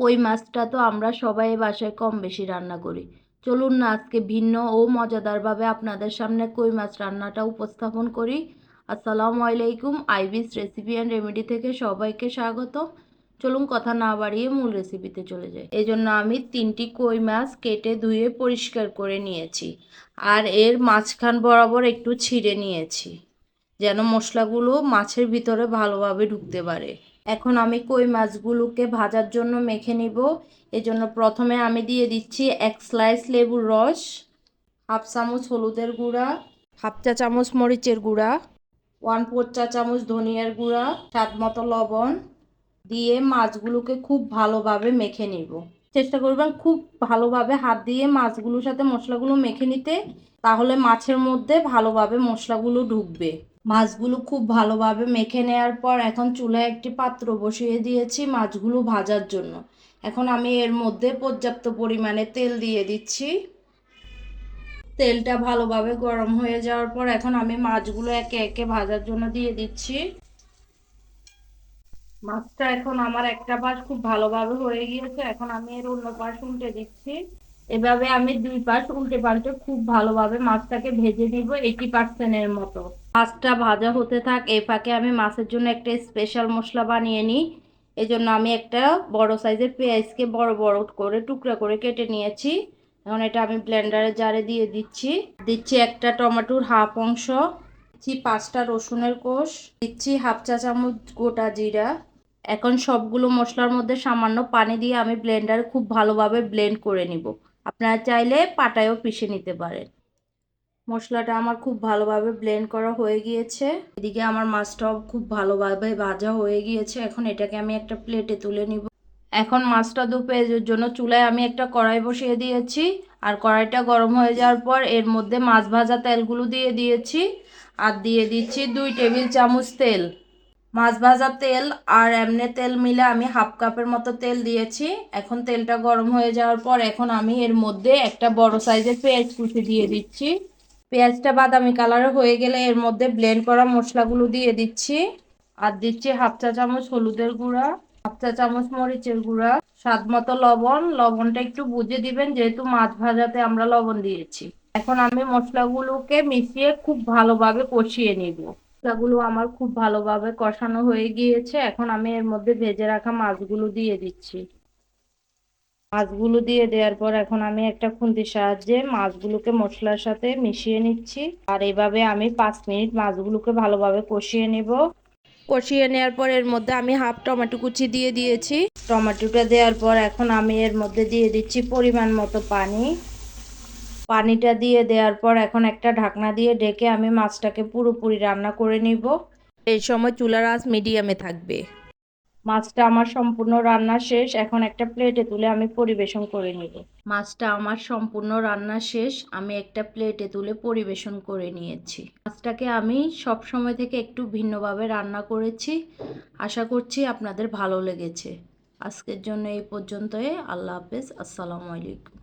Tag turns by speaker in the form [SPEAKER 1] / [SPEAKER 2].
[SPEAKER 1] কই মাছটা তো আমরা সবাই বাসায় কম বেশি রান্না করি। চলুন না, আজকে ভিন্ন ও মজাদারভাবে আপনাদের সামনে কই মাছ রান্নাটা উপস্থাপন করি। আসসালামু আলাইকুম, আইবিস রেসিপি অ্যান্ড রেমেডি থেকে সবাইকে স্বাগত চলুন কথা না বাড়িয়ে মূল রেসিপিতে চলে যাই। এই জন্য আমি তিনটি কই মাছ কেটে ধুয়ে পরিষ্কার করে নিয়েছি আর এর মাঝখান বরাবর একটু ছিঁড়ে নিয়েছি, যেন মশলাগুলো মাছের ভিতরে ভালোভাবে ঢুকতে পারে। এখন আমি কই মাছগুলোকে ভাজার জন্য মেখে নিব। এজন্য প্রথমে আমি দিয়ে দিচ্ছি এক স্লাইস লেবুর রস, হাফ চামচ হলুদের গুঁড়া, হাফ চা চামচ মরিচের গুঁড়া ওয়ান ফোর চা চামচ ধনিয়ার গুঁড়া, স্বাদ মতো লবণ দিয়ে মাছগুলোকে খুব ভালোভাবে মেখে নিব। চেষ্টা করবেন খুব ভালোভাবে হাত দিয়ে মাছগুলোর সাথে মশলাগুলো মেখে নিতে, তাহলে মাছের মধ্যে ভালোভাবে মশলাগুলো ঢুকবে। মাছগুলো খুব ভালোভাবে মেখে নেওয়ার পর এখন চুলায় একটি পাত্র বসিয়ে দিয়েছি মাছগুলো ভাজার জন্য। এখন আমি এর মধ্যে পর্যাপ্ত পরিমাণে তেল দিয়ে দিচ্ছি। তেলটা ভালোভাবে গরম হয়ে যাওয়ার পর এখন আমি মাছগুলো একে একে ভাজার জন্য দিয়ে দিচ্ছি। মাছটা এখন আমার একটা পাশ খুব ভালোভাবে হয়ে গিয়েছে। এখন আমি এর অন্য পাশ উল্টে দিচ্ছি। এভাবে আমি দুই পাশ উল্টে পাল্টে খুব ভালোভাবে মাছটাকে ভেজে নিব এইটি পার্সেন্টের মতো। মাছটা ভাজা হতে থাক, এই ফাঁকে আমি মাছের জন্য একটা স্পেশাল মশলা বানিয়ে নিই। এই জন্য আমি একটা বড় সাইজের পেঁয়াজকে বড় বড় করে, টুকরা করে কেটে নিয়েছি। এখন এটা আমি ব্লেন্ডারে জারে দিয়ে দিচ্ছি। দিচ্ছি একটা টমেটোর হাফ অংশ। দিচ্ছি পাঁচটা রসুনের কোষ। দিচ্ছি হাফ চা চামচ গোটা জিরা। এখন সবগুলো মশলার মধ্যে সামান্য পানি দিয়ে আমি ব্লেন্ডারে খুব ভালোভাবে ব্লেন্ড করে নিব। আপনারা চাইলে পাটায়ও পিষে নিতে পারেন। মশলাটা আমার খুব ভালোভাবে ব্লেন্ড করা হয়ে গিয়েছে। এদিকে আমার মাছটাও খুব ভালোভাবে ভাজা হয়ে গিয়েছে। এখন এটাকে আমি একটা প্লেটে তুলে নিব। এখন মাছটা দু জন্য চুলায় আমি একটা কড়াই বসিয়ে দিয়েছি। আর কড়াইটা গরম হয়ে যাওয়ার পর এর মধ্যে মাছ ভাজা তেলগুলো দিয়ে দিয়েছি। আর দিয়ে দিচ্ছি দুই টেবিল চামচ তেল। মাছ ভাজা তেল আর এমনি তেল মিলে আমি হাফ কাপের মতো তেল দিয়েছি। এখন তেলটা গরম হয়ে যাওয়ার পর এখন আমি এর মধ্যে একটা বড় সাইজের পেঁয়াজ কুচি দিয়ে দিচ্ছি। পেঁয়াজটা বাদামি কালার হয়ে গেলে এর মধ্যে ব্লেন্ড করা মশলাগুলো দিয়ে দিচ্ছি। আর দিচ্ছি হাফ চা চামচ হলুদের গুঁড়া, হাফ চা চামচ মরিচের গুঁড়া, স্বাদ মতো লবণ। লবণটা একটু বুঝে দিবেন, যেহেতু মাছ ভাজাতে আমরা লবণ দিয়েছি। এখন আমি মশলাগুলোকে মিশিয়ে খুব ভালোভাবে কষিয়ে নিব। মশলাগুলো আমার খুব ভালোভাবে কষানো হয়ে গিয়েছে। এখন আমি এর মধ্যে ভেজে রাখা মাছগুলো দিয়ে দিচ্ছি। মাছগুলো দিয়ে দেওয়ার পর এখন আমি একটা খুন্তির সাহায্যে মাছগুলোকে মশলার সাথে মিশিয়ে নিচ্ছি। আর এভাবে আমি পাঁচ মিনিট মাছগুলোকে ভালোভাবে কষিয়ে নেব। কষিয়ে নেওয়ার পর এর মধ্যে আমি হাফ টমেটো কুচি দিয়ে দিয়েছি। টমেটোটা দেওয়ার পর এখন আমি এর মধ্যে দিয়ে দিচ্ছি পরিমাণ মতো পানি। পানিটা দিয়ে দেওয়ার পর এখন একটা ঢাকনা দিয়ে ঢেকে আমি মাছটাকে পুরোপুরি রান্না করে নিব। এই সময় চুলার আঁচ মিডিয়ামে থাকবে। মাছটা আমার সম্পূর্ণ রান্না শেষ এখন একটা প্লেটে তুলে আমি পরিবেশন করে নিব। মাছটা আমার সম্পূর্ণ রান্না শেষ আমি একটা প্লেটে তুলে পরিবেশন করে নিয়েছি। মাছটাকে আমি সব সময় থেকে একটু ভিন্নভাবে রান্না করেছি। আশা করছি আপনাদের ভালো লেগেছে। আজকের জন্য এই পর্যন্তই। আল্লাহ হাফেজ। আসসালামু আলাইকুম।